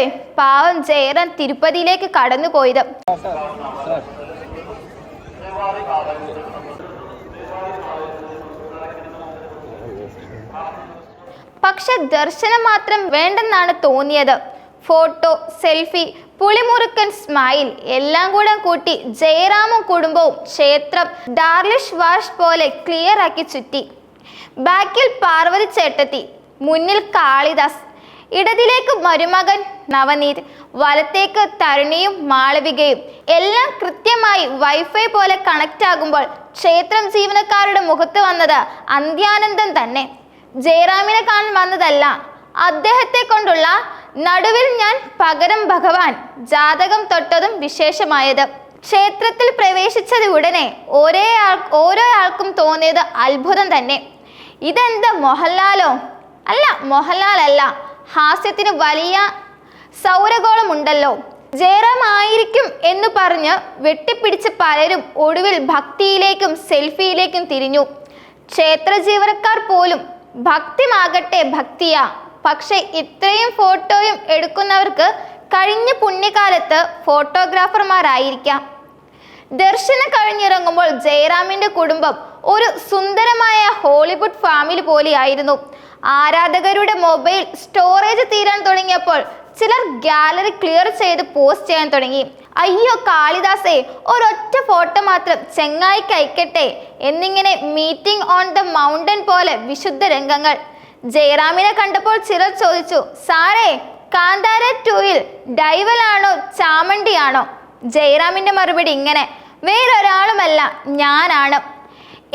കണ്ടിട്ടാണല്ലോ പാവം ജയറാം തിരുപ്പതിയിലേക്ക് കടന്നുപോയത്. പക്ഷെ ദർശനം മാത്രം വേണ്ടെന്നാണ് തോന്നിയത്. ഫോട്ടോ സെൽഫി പുളിമുറുക്കൻ സ്മൈൽ എല്ലാം കൂടെ കൂട്ടി ജയറാമും കുടുംബവും ക്ഷേത്രം ഡാർലിഷ് വാഷ് പോലെ ക്ലിയർ ആക്കി ചുറ്റി. ബാക്കിൽ പാർവതി ചേട്ടത്തി മുന്നിൽ കാളിദാസ് ഇടതിലേക്ക് മരുമകൻ നവനീത് വലത്തേക്ക് തരുണിയും മാളവികയും. എല്ലാം കൃത്യമായി വൈഫൈ പോലെ കണക്റ്റ് ആകുമ്പോൾ ക്ഷേത്രം ജീവനക്കാരുടെ മുഖത്ത് വന്നത് അന്ത്യാനന്ദം തന്നെ. ജയറാമിനെ കാണാൻ വന്നതല്ല അദ്ദേഹത്തെ കൊണ്ടുള്ള നടുവിൽ ഞാൻ പകരം ഭഗവാൻ ജാതകം തൊട്ടതും വിശേഷമായത്. ക്ഷേത്രത്തിൽ പ്രവേശിച്ചത് ഉടനെ ഒരേ ആൾ ഓരോ ആൾക്കും തോന്നിയത് അത്ഭുതം തന്നെ. ഇതെന്താ മോഹൻലാലോ? അല്ല മോഹൻലാൽ അല്ല ഹാസ്യത്തിന് വലിയ സൗരഗോളമുണ്ടല്ലോ. ജയറാം ആയിരിക്കും എന്ന് പറഞ്ഞ് വെട്ടിപ്പിടിച്ച പലരും ഒടുവിൽ ഭക്തിയിലേക്കും സെൽഫിയിലേക്കും തിരിഞ്ഞു. ക്ഷേത്ര ജീവനക്കാർ പോലും ഭക്തിമാകട്ടെ ഭക്തിയാ. പക്ഷെ ഇത്രയും ഫോട്ടോയും എടുക്കുന്നവർക്ക് കഴിഞ്ഞ പുണ്യകാലത്ത് ഫോട്ടോഗ്രാഫർമാരായിരിക്കാം. ദർശനം കഴിഞ്ഞിറങ്ങുമ്പോൾ ജയറാമിന്റെ കുടുംബം ഒരു സുന്ദരമായ ഹോളിവുഡ് ഫാമിലി പോലെയായിരുന്നു. ആരാധകരുടെ മൊബൈൽ സ്റ്റോറേജ് തീരാൻ തുടങ്ങിയപ്പോൾ ചിലർ ഗാലറി ക്ലിയർ ചെയ്ത് പോസ്റ്റ് ചെയ്യാൻ തുടങ്ങി. അയ്യോ കാളിദാസേ ഒരൊറ്റ ഫോട്ടോ മാത്രം ചെങ്ങായിക്ക് അയക്കട്ടെ എന്നിങ്ങനെ മീറ്റിംഗ് ഓൺ ദ മൗണ്ടൻ പോലെ വിശുദ്ധ രംഗങ്ങൾ. ജയറാമിനെ കണ്ടപ്പോൾ ചിലർ ചോദിച്ചു സാറേ കാന്താര ടൂയിൽ ഡൈവലാണോ ചാമണ്ടിയാണോ? ജയറാമിന്റെ മറുപടി ഇങ്ങനെ വേറൊരാളുമല്ല ഞാനാണ്.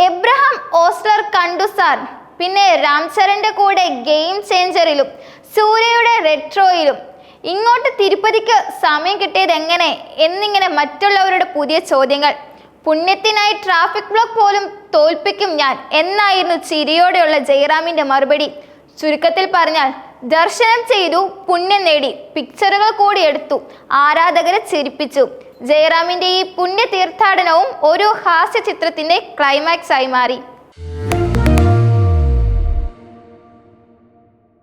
എബ്രഹാം ഓസ്ലർ കണ്ടു സാർ. പിന്നെ രാംചരന്റെ കൂടെ ഗെയിം ചേഞ്ചറിലും സൂര്യയുടെ റെട്രോയിലും. ഇങ്ങോട്ട് തിരുപ്പതിക്ക് സമയം കിട്ടിയത് എങ്ങനെ? എന്നിങ്ങനെ മറ്റുള്ളവരുടെ പുതിയ ചോദ്യങ്ങൾ. പുണ്യത്തിനായി ട്രാഫിക് ബ്ലോക്ക് പോലും തോൽപ്പിക്കും ഞാൻ എന്നായിരുന്നു ചിരിയോടെയുള്ള ജയറാമിന്റെ മറുപടി. ചുരുക്കത്തിൽ പറഞ്ഞാൽ ദർശനം ചെയ്തു പുണ്യം നേടി പിക്ചറുകൾ കൂടി എടുത്തു ആരാധകരെ ചിരിപ്പിച്ചു. ജയറാമിന്റെ ഈ പുണ്യ തീർത്ഥാടനവും ഒരു ഹാസ്യ ചിത്രത്തിന്റെ ക്ലൈമാക്സ് ആയി മാറി.